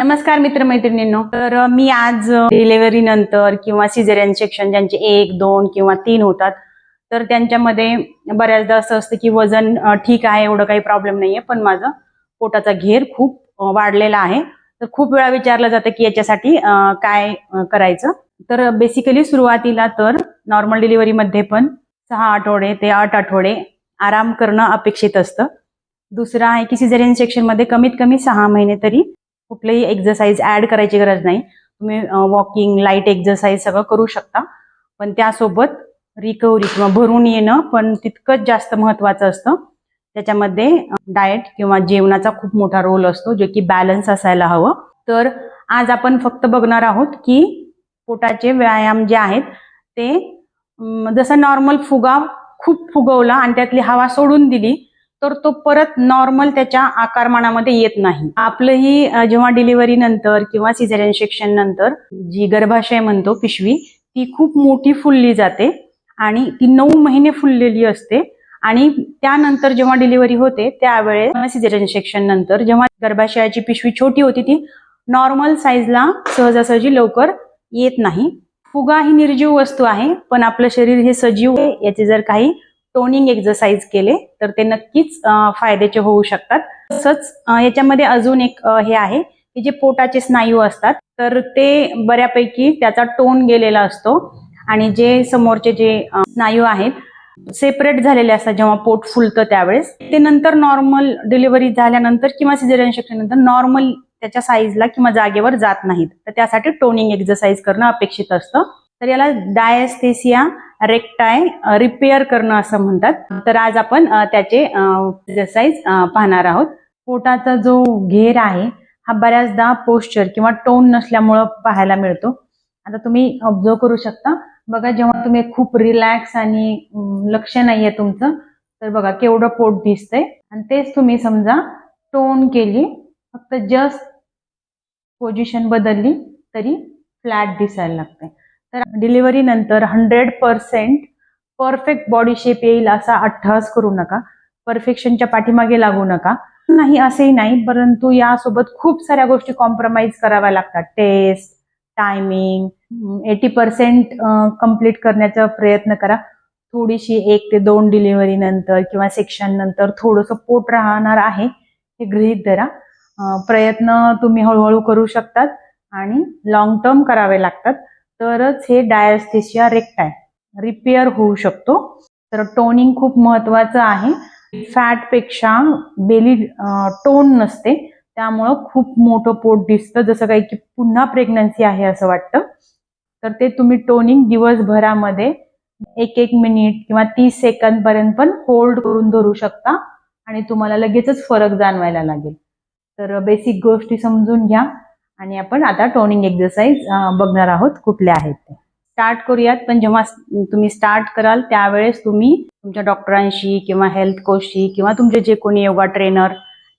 नमस्कार मित्रमैत्रिणींनो. तर मी आज डिलेव्हरी नंतर किंवा सिझेरियन सेक्शन ज्यांचे एक दोन किंवा तीन होतात तर त्यांच्यामध्ये बऱ्याचदा असं असतं की वजन ठीक आहे एवढं काही प्रॉब्लेम नाहीये पण माझं पोटाचा घेर खूप वाढलेला आहे. तर खूप वेळा विचारलं जातं की याच्यासाठी काय करायचं? तर बेसिकली सुरुवातीला तर नॉर्मल डिलिव्हरीमध्ये पण सहा आठवडे ते आठ आठवडे आराम करणं अपेक्षित असतं. दुसरं आहे की सिझेरियन सेक्शनमध्ये कमीत कमी सहा महिने तरी कुठलेही एक्झरसाइज ऍड करायची गरज नाही. तुम्ही वॉकिंग लाइट एक्झरसाइज सगळं करू शकता. पण त्यासोबत रिकव्हरी किंवा भरून येणं पण तितकंच जास्त महत्वाचं असतं. त्याच्यामध्ये डाएट किंवा जेवणाचा खूप मोठा रोल असतो जे की बॅलन्स असायला हवं. तर आज आपण फक्त बघणार आहोत की पोटाचे व्यायाम जे आहेत ते जसं नॉर्मल फुगा खूप फुगवला आणि त्यातली हवा सोडून दिली तर तो परत नॉर्मल त्याच्या आकारमानामध्ये येत नाही. आपलंही जेव्हा डिलिव्हरी नंतर किंवा सिझेरियन सेक्शन नंतर जी गर्भाशय म्हणतो पिशवी ती खूप मोठी फुलली जाते आणि ती नऊ महिने फुललेली असते. आणि त्यानंतर जेव्हा डिलिव्हरी होते त्यावेळेस सिझेरियन सेक्शन नंतर जेव्हा गर्भाशयाची पिशवी छोटी होती ती नॉर्मल साईजला सहजासहजी लवकर येत नाही. फुगा ही निर्जीव वस्तू आहे पण आपलं शरीर हे सजीव आहे. याचे जर काही टोनिंग एक्झरसाइज केले तर ते नक्कीच फायद्याचे होऊ शकतात. तसंच याच्यामध्ये अजून एक हे आहे की जे पोटाचे स्नायू असतात तर ते बऱ्यापैकी त्याचा टोन गेलेला असतो आणि जे समोरचे जे स्नायू आहेत सेपरेट झालेले असतात जेव्हा पोट फुलतं त्यावेळेस ते नंतर नॉर्मल डिलिव्हरी झाल्यानंतर किंवा सिझेरियन सेक्शन नॉर्मल त्याच्या साईजला किंवा जागेवर जात नाहीत. तर त्यासाठी टोनिंग एक्झरसाइज करणं अपेक्षित असतं. तर याला डायस्थेसिया रेक्टाय रिपेअर करणं असं म्हणतात. तर आज आपण त्याचे एक्सरसाइज पाहणार आहोत. पोटाचा जो घेर आहे हा बऱ्याचदा पोस्चर किंवा टोन नसल्यामुळं पाहायला मिळतो. आता तुम्ही ऑब्झर्व करू शकता. बघा जेव्हा तुम्ही खूप रिलॅक्स आणि लक्ष नाहीये तुमचं तर बघा केवढं पोट दिसतंय. आणि तेच तुम्ही समजा टोन केली फक्त जस्ट पोझिशन बदलली तरी फ्लॅट दिसायला लागते तर डिलिव्हरी नंतर hundred percent perfect body shape येईल असा अट्टहास करू नका. परफेक्शनच्या पाठीमागे लागू नका. नाही असेही नाही परंतु यासोबत खूप साऱ्या गोष्टी कॉम्प्रोमाइज कराव्या लागतात. Test timing eighty percent complete करण्याचा प्रयत्न करा. थोडीशी एक ते दोन डिलिव्हरी नंतर किंवा सेक्शन नंतर थोडंसं पोट राहणार आहे हे गृहीत धरा. प्रयत्न तुम्ही हळूहळू करू शकतात आणि लॉंग टर्म करावे लागतात. तरच हे डायस्थेशिया रेक्टाय रिपेअर होऊ शकतो. तर टोनिंग खूप महत्वाचं आहे. फॅटपेक्षा बेली टोन नसते. त्यामुळं खूप मोठं पोट दिसतं. जसं काही की पुन्हा प्रेग्नन्सी आहे असं वाटतं. तर ते तुम्ही टोनिंग दिवसभरामध्ये एक एक मिनिट किंवा तीस सेकंद पर्यंत पण होल्ड करून धरू शकता आणि तुम्हाला लगेचच फरक जाणवायला लागेल. तर बेसिक गोष्टी समजून घ्या. आणि आपण आता टोनिंग एक्सरसाइज बघणार आहोत कुठल्या आहेत ते. स्टार्ट करूयात पण जेव्हा तुम्ही स्टार्ट कराल त्यावेळेस तुम्ही तुमच्या डॉक्टरांशी किंवा हेल्थ कोचशी किंवा तुमचे जे कोणी योगा ट्रेनर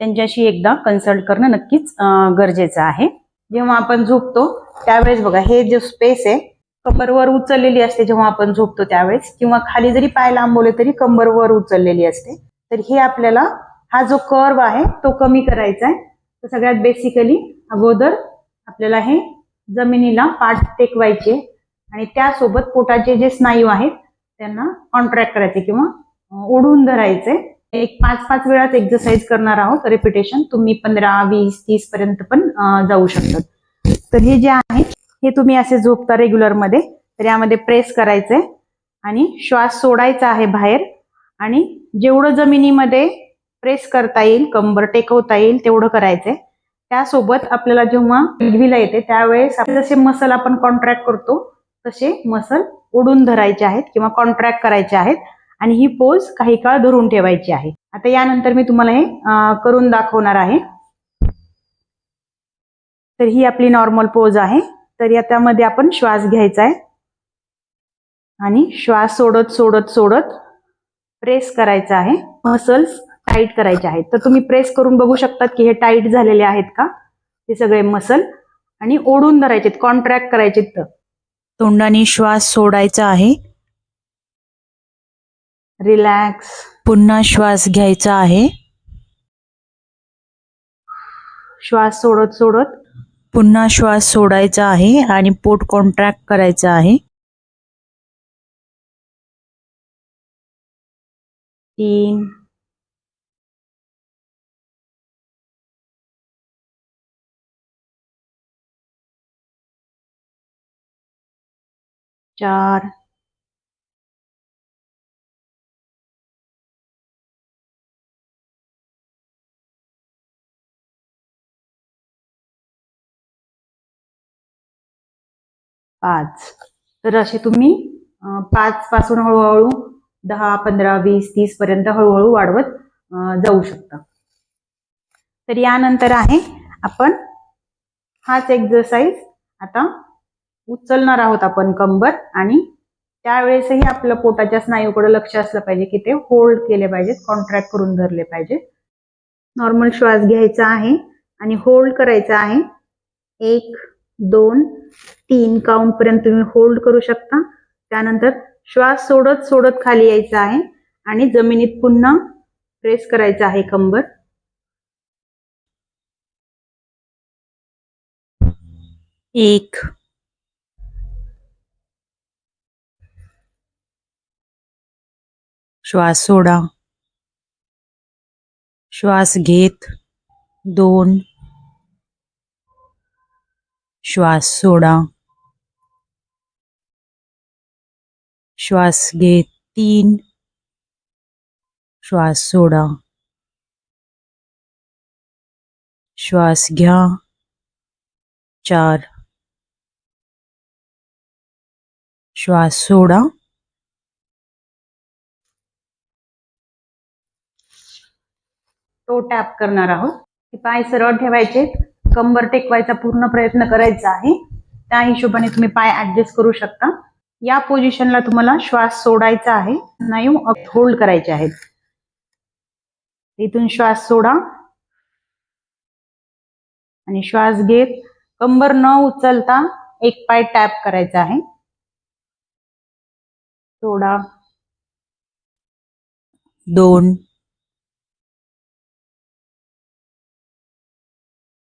त्यांच्याशी एकदा कन्सल्ट करणं नक्कीच गरजेचं आहे. जेव्हा आपण झोपतो त्यावेळेस बघा हे जे स्पेस आहे कंबरवर उचललेली असते जेव्हा आपण झोपतो त्यावेळेस किंवा खाली जरी पाय लांबवले तरी कंबरवर उचललेली असते. तर हे आपल्याला हा जो कर्व आहे तो कमी करायचा आहे. तर सगळ्यात बेसिकली अगोदर आपल्याला हे जमिनीला पाठ टेकवायचे. आणि त्यासोबत पोटाचे जे स्नायू आहेत त्यांना कॉन्ट्रॅक्ट करायचे किंवा ओढून धरायचे. एक पाच पाच वेळाच एक्सरसाइज करणार आहोत. रिपिटेशन तुम्ही पंधरा वीस तीस पर्यंत पण जाऊ शकतात. तर हे जे आहे हे तुम्ही असे झोपता रेग्युलरमध्ये. तर यामध्ये प्रेस करायचंय आणि श्वास सोडायचा आहे बाहेर. आणि जेवढं जमिनीमध्ये प्रेस करता येईल कंबर टेकवता येईल तेवढं करायचंय त्यासोबत आपल्याला जेव्हा इडवीला येते त्यावेळेस जसे मसल आपण कॉन्ट्रॅक्ट करतो तसे मसल ओढून धरायचे आहेत किंवा कॉन्ट्रॅक्ट करायचे आहेत आणि ही पोज काही काळ धरून ठेवायची आहे. आता यानंतर मी तुम्हाला हे करून दाखवणार आहे. तर ही आपली नॉर्मल पोज आहे. तर या त्यामध्ये आपण श्वास घ्यायचा आहे. आणि श्वास सोडत सोडत सोडत प्रेस करायचा आहे. मसल्स टाईट करायचे आहेत. तर तुम्ही प्रेस करून बघू शकतात की हे टाईट झालेले आहेत का? हे सगळे मसल आणि ओढून धरायचे कॉन्ट्रॅक्ट करायचे तर तोंडाने श्वास सोडायचा आहे. रिलॅक्स. पुन्हा श्वास घ्यायचा आहे. श्वास सोडत सोडत. पुन्हा श्वास सोडायचा आहे आणि पोट कॉन्ट्रॅक्ट करायचं आहे. तीन. चार. पाच. तर असे तुम्ही पाच पासून हळूहळू दहा पंधरा वीस तीस पर्यंत हळूहळू वाढवत जाऊ शकता. तर यानंतर आहे आपण हाच एक्झरसाइज आता उचलणार आहोत आपण कंबर आणि त्यावेळेसही आपलं पोटाच्या स्नायूकडे लक्ष असलं पाहिजे की ते होल्ड केले पाहिजेत कॉन्ट्रॅक्ट करून धरले पाहिजे नॉर्मल श्वास घ्यायचा आहे आणि होल्ड करायचा आहे. एक दोन तीन काउंट पर्यंत तुम्ही होल्ड करू शकता. त्यानंतर श्वास सोडत सोडत खाली यायचा आहे आणि जमिनीत पुन्हा प्रेस करायचा आहे कंबर. एक श्वास सोडा. श्वास घेत. दोन. श्वास सोडा. श्वास घेत. तीन. श्वास सोडा. श्वास घ्या. चार. श्वास सोडा. तो टॅप करणार आहोत. पाय सरळ ठेवायचे कंबर टेकवायचा पूर्ण प्रयत्न करायचा आहे. त्या हिशोबाने तुम्ही पाय ऍडजस्ट करू शकता. या पोझिशनला तुम्हाला श्वास सोडायचा आहे. नाही होल्ड करायचे आहेत. इथून श्वास सोडा. आणि श्वास घेत कंबर न उचलता एक पाय टॅप करायचा आहे. सोडा. दोन.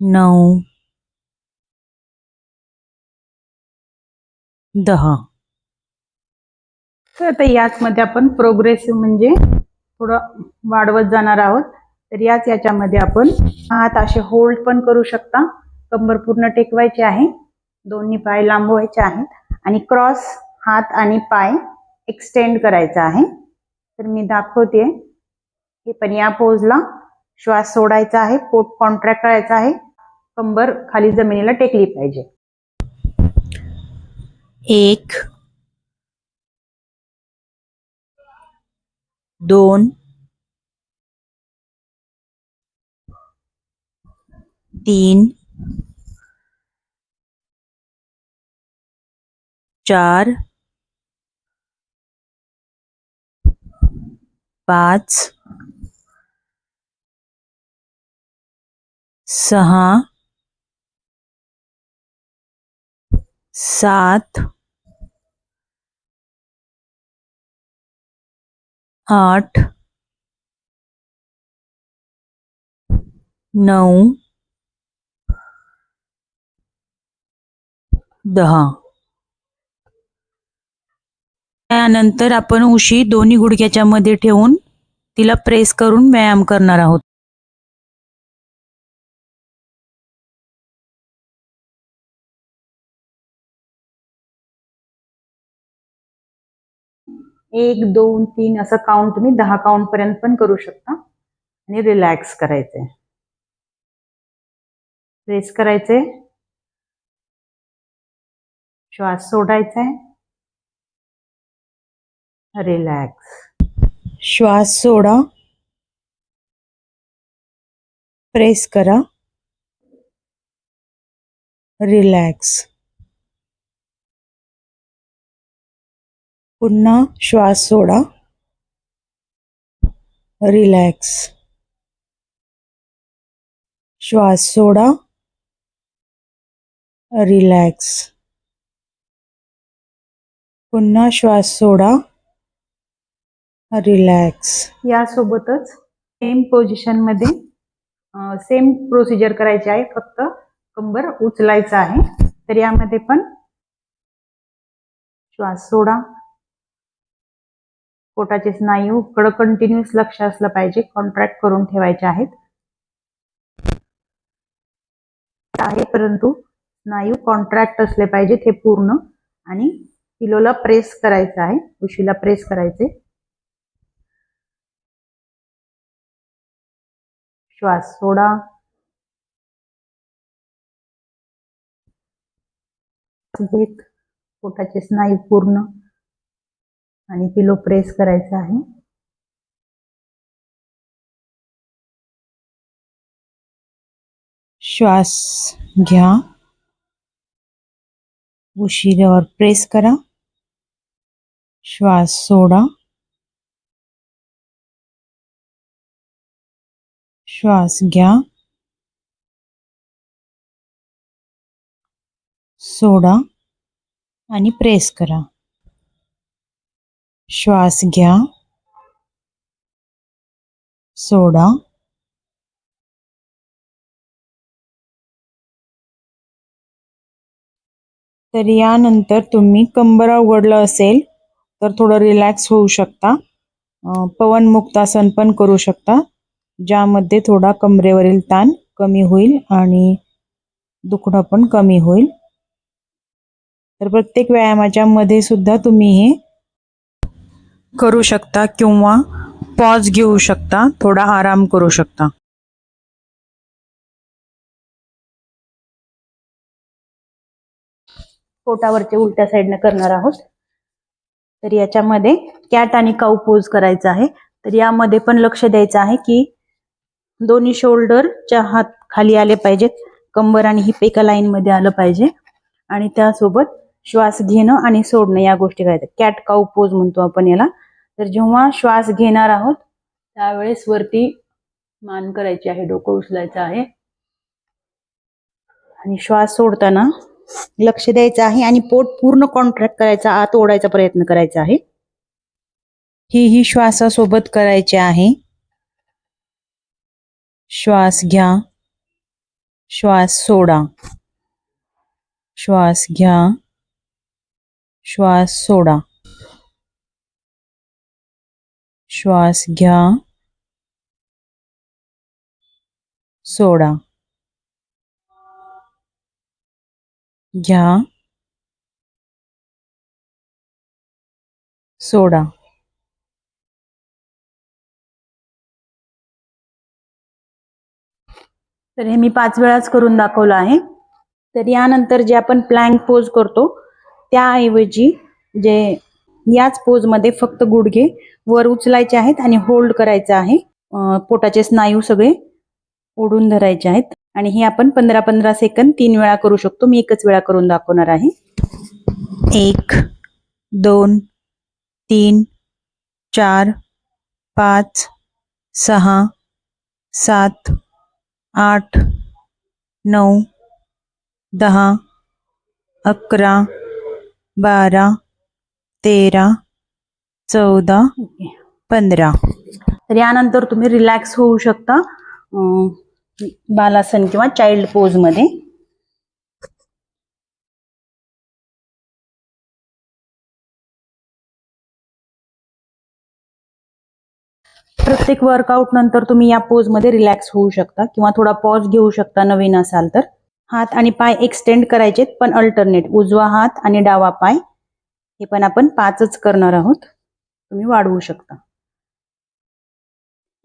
नऊ. दहा. तर आता याचमध्ये आपण प्रोग्रेसिव्ह म्हणजे थोडं वाढवत जाणार आहोत. तर याच याच्यामध्ये आपण हात असे होल्ड पण करू शकता. कंबर पूर्ण टेकवायचे आहे. दोन्ही पाय लांबवायचे आहेत. आणि क्रॉस हात आणि पाय एक्सटेंड करायचा आहे. तर मी दाखवते. हे पण या पोजला श्वास सोडायचा आहे. पोट कॉन्ट्रॅक्ट करायचा आहे. कंबर खाली जमिनीला टेकली पाहिजे. एक दोन तीन चार पाच सहा सात आठ नऊ दहा. त्यानंतर आपण उशी दोन्ही गुडघ्याच्या मध्ये ठेवून तिला प्रेस करून व्यायाम करणार आहोत. एक, दोन, तीन असं काउंट तुम्ही दहा काउंट पर्यंत पण करू शकता. आणि रिलॅक्स करायचे प्रेस करायचे श्वास सोडायचा आहे रिलॅक्स श्वास सोडा. प्रेस करा. रिलॅक्स पुन्हा श्वास सोडा. रिलॅक्स श्वास सोडा. रिलॅक्स पुन्हा श्वास सोडा. रिलॅक्स यासोबतच सेम पोझिशनमध्ये सेम प्रोसिजर करायची आहे. फक्त कंबर उचलायचं आहे. तर यामध्ये पण श्वास सोडा. पोटाचे स्नायू कडक कंटिन्युअस लक्ष असलं पाहिजे. कॉन्ट्रॅक्ट करून ठेवायचे आहेत. आहे परंतु स्नायू कॉन्ट्रॅक्ट असले पाहिजे ते पूर्ण. आणि पिलोला प्रेस करायचं आहे. उशीला प्रेस करायचे. श्वास सोडा. घेत पोटाचे स्नायू पूर्ण. आणि पिलो प्रेस करायचा आहे. श्वास घ्या. उशिरावर प्रेस करा. श्वास सोडा. श्वास घ्या. सोडा आणि प्रेस करा. श्वास घ्या. सोडा. तर यानंतर तुम्ही कंबर उघडलं असेल तर थोडं रिलॅक्स होऊ शकता. पवन मुक्तासन पण करू शकता ज्यामध्ये थोडा कमरेवरील ताण कमी होईल आणि दुखणं पण कमी होईल. तर प्रत्येक व्यायामाच्या मध्ये सुद्धा तुम्ही हे करू शकता किंवा पॉज घेऊ शकता थोडा आराम करू शकता. पोटावरचे उलट्या साईडनं करणार आहोत. तर याच्यामध्ये कॅट आणि काऊ पोज करायचा आहे. तर यामध्ये पण लक्ष द्यायचं आहे की दोन्ही शोल्डरच्या हात खाली आले पाहिजेत. कंबर आणि हिप एका लाईन मध्ये आलं पाहिजे. आणि त्यासोबत श्वास घेणं आणि सोडणं या गोष्टी करायच्या. कॅट काऊ पोज म्हणतो आपण याला. तर जेव्हा श्वास घेणार आहोत त्यावेळेस वरती मान करायची आहे डोकं उचलायचं आहे. आणि श्वास सोडताना लक्ष द्यायचं आहे आणि पोट पूर्ण कॉन्ट्रॅक्ट करायचा आत ओढायचा प्रयत्न करायचा आहे. ही ही श्वासासोबत करायचे आहे. श्वास घ्या. श्वास सोडा. श्वास घ्या. श्वास सोडा. श्वास घ्या. सोडा. घ्या. सोडा. तर हे मी पाच वेळाच करून दाखवलं आहे. तर यानंतर जे आपण प्लँक पोज करतो त्याऐवजी जे याच पोजमध्ये फक्त गुडघे वर उचलायचे आहेत आणि होल्ड करायचं आहे. पोटाचे स्नायू सगळे ओढून धरायचे आहेत. आणि हे आपण पंधरा पंधरा सेकंद तीन वेळा करू शकतो. मी एकच वेळा करून दाखवणार आहे. एक दोन तीन चार पाच सहा सात आठ नऊ दहा अकरा बारा तेरा चौदा पंधरा. तर यानंतर तुम्ही रिलॅक्स होऊ शकता. बालासन किंवा चाइल्ड पोजमध्ये. प्रत्येक वर्कआउट नंतर तुम्ही या पोजमध्ये रिलॅक्स होऊ शकता किंवा थोडा पॉज घेऊ शकता नवीन असाल तर. हात आणि पाय एक्सटेंड करायचेत पण अल्टरनेट उजवा हात आणि डावा पाय. हे पण आपण पाचच करणार आहोत. तुम्ही वाढवू शकता.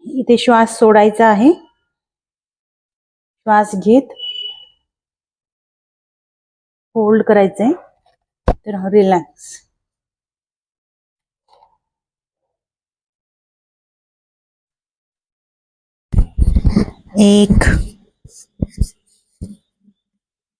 इथे श्वास सोडायचा आहे. श्वास घेत. होल्ड करायचंय. तर रिलॅक्स एक.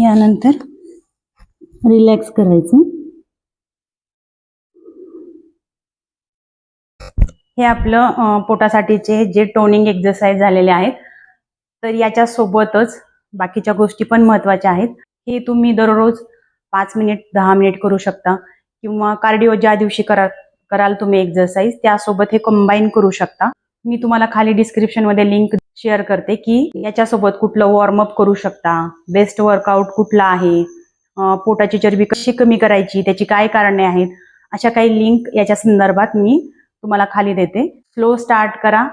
यानंतर रिलॅक्स करायचं. हे आपलं पोटासाठीचे जे टोनिंग एक्झरसाइज झालेले आहेत तर याच्या सोबतच बाकीच्या गोष्टी पण महत्त्वाच्या आहेत. हे तुम्ही दररोज पाच मिनिट दहा मिनिट करू शकता किंवा कार्डिओ ज्या दिवशी करा कराल तुम्ही एक्सरसाइज त्यासोबत हे कंबाईन करू शकता. मी तुम्हाला खाली डिस्क्रिप्शनमध्ये लिंक शेअर करते की याच्यासोबत कुठलं वॉर्मअप करू शकता बेस्ट वर्कआउट कुठला आहे पोटाची चरबी कशी कमी करायची त्याची काय कारणे आहेत अशा काही लिंक याच्या संदर्भात मी तुम्हाला खाली देते. स्लो स्टार्ट करा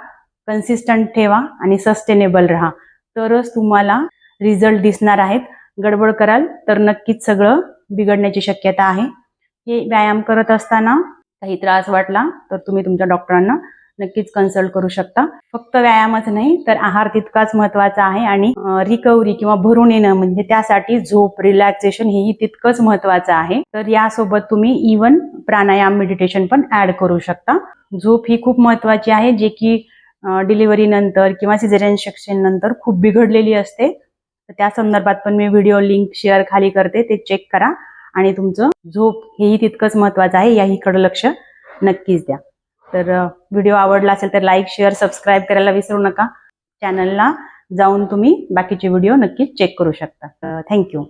कन्सिस्टंट ठेवा आणि सस्टेनेबल राहा. तरच तुम्हाला रिझल्ट दिसणार आहेत. गडबड कराल तर नक्कीच सगळं बिघडण्याची शक्यता आहे. हे व्यायाम करत असताना काही त्रास वाटला तर तुम्ही तुमच्या डॉक्टरांना नक्कीच कन्सल्ट करू शकता. फक्त व्यायामच नाही तर आहार तितकाच महत्त्वाचा आहे आणि रिकव्हरी किंवा भरून येणं म्हणजे त्यासाठी झोप रिलॅक्सेशन हेही तितकंच महत्वाचं आहे. तर यासोबत तुम्ही इवन प्राणायाम मेडिटेशन पण ऍड करू शकता. झोप ही खूप महत्वाची आहे जे की डिलिव्हरी नंतर किंवा सिझेरियन सेक्शन नंतर खूप बिघडलेली असते. तर त्या संदर्भात पण मी व्हिडिओ लिंक शेअर खाली करते ते चेक करा आणि तुमचं झोप हेही तितकंच महत्वाचं आहे याहीकडे लक्ष नक्कीच द्या. तर व्हिडिओ आवडला असेल तर लाईक शेअर सबस्क्राईब करायला विसरू नका. चॅनलला जाऊन तुम्ही बाकीचे व्हिडिओ नक्कीच चेक करू शकता. थँक्यू.